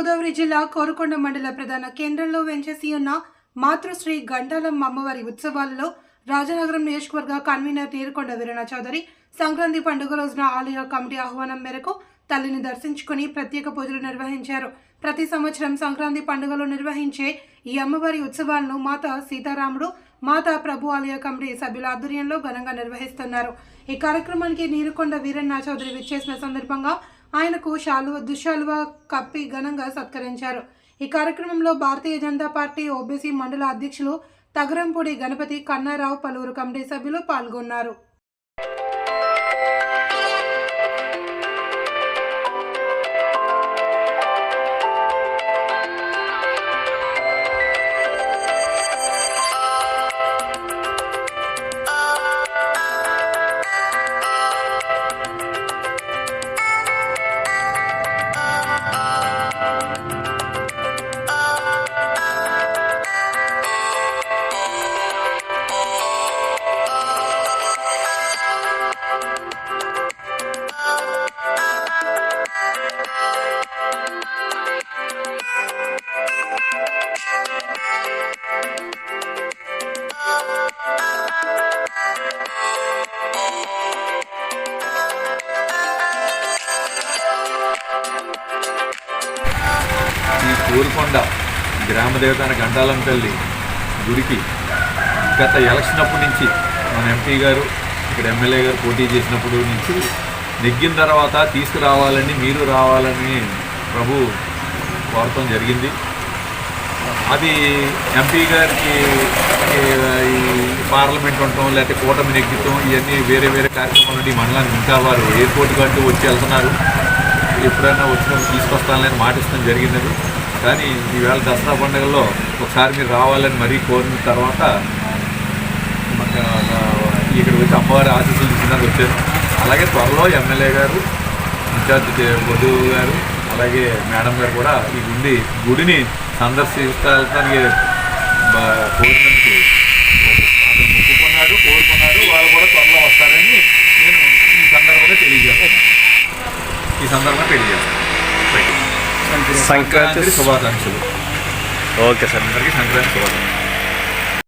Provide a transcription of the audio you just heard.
కోరుకొండ మండల ప్రధాన కేంద్రంలో వెంచేసి ఉన్న మాతృశ్రీ గంటాలమ్మ అమ్మవారి ఉత్సవాలలో రాజనగరం నియోజకవర్గ కన్వీనర్ నీరుకొండ వీరణ చౌదరి సంక్రాంతి పండుగ రోజున ఆలయ కమిటీ ఆహ్వానం మేరకు తల్లిని దర్శించుకుని ప్రత్యేక పూజలు నిర్వహించారు. ప్రతి సంవత్సరం సంక్రాంతి పండుగలో నిర్వహించే ఈ అమ్మవారి ఉత్సవాలను మాత సీతారాముడు మాతా ప్రభు ఆలయ కమిటీ సభ్యుల ఆధ్వర్యంలో ఘనంగా నిర్వహిస్తున్నారు. ఈ కార్యక్రమానికి నీరుకొండ వీరన్న చౌదరి విచ్చేసిన సందర్భంగా ఆయనకు శాలువ దుశాలువ కప్పి ఘనంగా సత్కరించారు. ఈ కార్యక్రమంలో భారతీయ జనతా పార్టీ ఓబీసీ మండల అధ్యక్షులు తగరంపూడి గణపతి కన్నారావు పలువురు కమిటీ సభ్యులు పాల్గొన్నారు. గోల్కొండ గ్రామదేవత గ్రామ గంటాలం తల్లి గుడికి గత ఎలక్షన్ అప్పటి నుంచి మన ఎంపీ గారు ఇక్కడ ఎమ్మెల్యే గారు పోటీ చేసినప్పుడు నుంచి నెగ్గిన తర్వాత తీసుకురావాలని మీరు రావాలని ప్రభు కోరటం జరిగింది. అది ఎంపీ గారికి ఈ పార్లమెంట్ ఉండటం లేకపోతే కూటమి నెగ్గితం ఇవన్నీ వేరే వేరే కార్యక్రమాలు ఈ మండలానికి ఇంకా వారు ఎయిర్పోర్ట్ కంటూ వచ్చి వెళ్తున్నారు. ఎప్పుడైనా వచ్చినప్పుడు తీసుకొస్తానని మాట ఇస్తాం జరిగినది. కానీ ఈవేళ దసరా పండుగలో ఒకసారి మీరు రావాలని మరీ కోరిన తర్వాత ఇక్కడ వచ్చి అమ్మవారి ఆశీస్సులు తీసుకున్నాక వచ్చాను. అలాగే త్వరలో ఎమ్మెల్యే గారు ఇన్ఛార్జ్ వధువు గారు అలాగే మేడం గారు కూడా ఈ గుడి గుడిని సందర్శించడానికి కోరినందుకు అతను కోరుకున్నాడు వాళ్ళు కూడా త్వరలో వస్తారని నేను ఈ సందర్భంగా తెలియజేస్తాను ఈ సందర్భంగా తెలియజేస్తాను సంక్రాంతి శుభాకాంక్షలు. Okay sir. అందరికీ సంక్రాంతి శుభాకాంక్షలు.